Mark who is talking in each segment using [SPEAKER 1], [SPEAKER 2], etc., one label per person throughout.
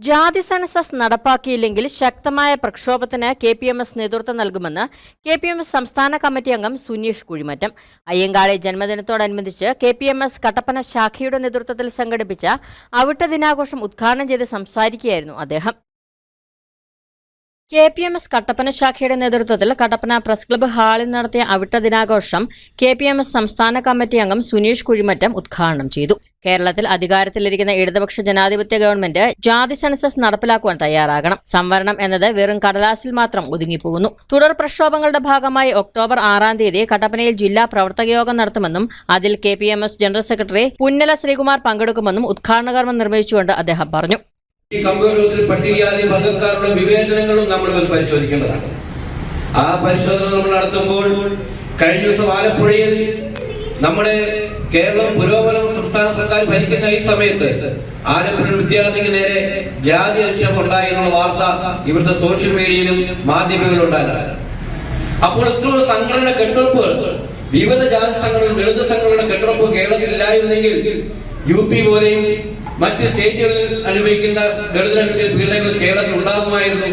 [SPEAKER 1] ജാതി സെൻസസ് നടപ്പാക്കിയില്ലെങ്കിൽ ശക്തമായ പ്രക്ഷോഭത്തിന് കെ പി എം എസ് നേതൃത്വം നൽകുമെന്ന് കെ പി എം എസ് സംസ്ഥാന കമ്മിറ്റി അംഗം Suneesh Kuzhimattam. Ayyankali ജന്മദിനത്തോടനുബന്ധിച്ച് K P M S Kattappana ശാഖയുടെ നേതൃത്വത്തിൽ സംഘടിപ്പിച്ച അവിട്ട ദിനാഘോഷം ഉദ്ഘാടനം ചെയ്ത് സംസാരിക്കുകയായിരുന്നു അദ്ദേഹം. K P M S Kattappana ശാഖയുടെ നേതൃത്വത്തിൽ കട്ടപ്പന പ്രസ് ക്ലബ്ബ് ഹാളിൽ നടത്തിയ അവിട്ട ദിനാഘോഷം കെ പി എം എസ് സംസ്ഥാന കമ്മിറ്റി അംഗം സുനീഷ് കുഴിമറ്റം ഉദ്ഘാടനം ചെയ്തു. കേരളത്തിൽ അധികാരത്തിലിരിക്കുന്ന ഇടതുപക്ഷ ജനാധിപത്യ ഗവൺമെന്റ് ജാതി സെൻസസ് നടപ്പിലാക്കുവാൻ തയ്യാറാകണം. സംവരണം എന്നത് വെറും കടലാസിൽ മാത്രം ഒതുങ്ങിപ്പോകുന്നു. തുടർ പ്രക്ഷോഭങ്ങളുടെ ഭാഗമായി ഒക്ടോബർ ആറാം തീയതി കട്ടപ്പനയിൽ ജില്ലാ പ്രവർത്തക യോഗം നടത്തുമെന്നും അതിൽ K P M S general secretary Punnala Sreekumar പങ്കെടുക്കുമെന്നും ഉദ്ഘാടന കർമ്മം നിർവഹിച്ചുകൊണ്ട് അദ്ദേഹം പറഞ്ഞു.
[SPEAKER 2] ഈ കമ്പ്യൂട്ടറിൽ പട്ടികജാതി വർഗക്കാരുടെ വിവേചനങ്ങളും നമ്മൾ പരിശോധിക്കേണ്ടതാണ്. ആ പരിശോധന നമ്മൾ നടത്തുമ്പോൾ കഴിഞ്ഞ ദിവസം ആലപ്പുഴയിൽ നമ്മുടെ കേരളം പുരോഗമന സംസ്ഥാന സർക്കാർ ഭരിക്കുന്ന ഈ സമയത്ത് ആലപ്പുഴ വിദ്യാർത്ഥിക്ക് നേരെ ജാതി അധിക്ഷേപം ഉണ്ടായി എന്നുള്ള വാർത്ത ഇവിടുത്തെ സോഷ്യൽ മീഡിയയിലും മാധ്യമങ്ങളിലും ഉണ്ടായിരുന്നു അപ്പോൾ ഇത്രയുള്ള സംഘടന കെട്ടുറപ്പുകൾ വിവിധ ജാതി സംഘടന ദളിത് സംഘടന കെട്ടുറപ്പ് കേരളത്തിൽ ഇല്ലായിരുന്നെങ്കിൽ യു പി പോലെയും മറ്റ് സ്റ്റേറ്റുകളിൽ അനുഭവിക്കുന്ന ദളിത് അനുഭവിക്കുന്ന പീഡനങ്ങൾ കേരളത്തിൽ ഉണ്ടാകുമായിരുന്നു.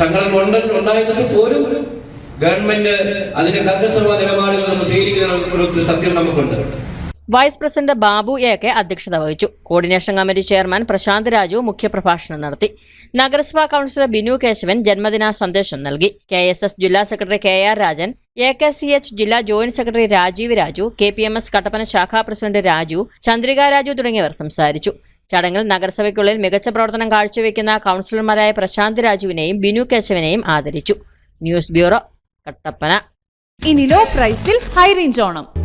[SPEAKER 2] സംഘടന ഉണ്ട് ഉണ്ടായിരുന്നെങ്കിൽ പോലും ഗവൺമെന്റ് അതിന്റെ കർക്കശമായ നിലപാടുകൾ നമ്മൾ സ്വീകരിക്കുന്ന ഒരു സത്യം നമുക്കുണ്ട്.
[SPEAKER 1] Vice president Babu A K അധ്യക്ഷത വഹിച്ചു. Coordination committee chairman Prasanth Raju മുഖ്യപ്രഭാഷണം നടത്തി. നഗരസഭാ കൌൺസിലർ ബിനു കേശവൻ ജന്മദിന സന്ദേശം നൽകി. കെ എസ് എസ് ജില്ലാ secretary K R Rajan A K C H ജില്ലാ joint secretary Rajeev Raju K P M S Kattappana ശാഖാ പ്രസിഡന്റ് രാജു ചന്ദ്രിക രാജു തുടങ്ങിയവർ സംസാരിച്ചു. ചടങ്ങിൽ നഗരസഭയ്ക്കുള്ളിൽ മികച്ച പ്രവർത്തനം കാഴ്ചവെക്കുന്ന കൌൺസിലർമാരായ പ്രശാന്ത് രാജുവിനെയും ബിനു കേശവനെയും ആദരിച്ചു. News bureau Kattappana.
[SPEAKER 3] ഇനി ലോ പ്രൈസിൽ ഹൈ റേഞ്ച് ഓണം.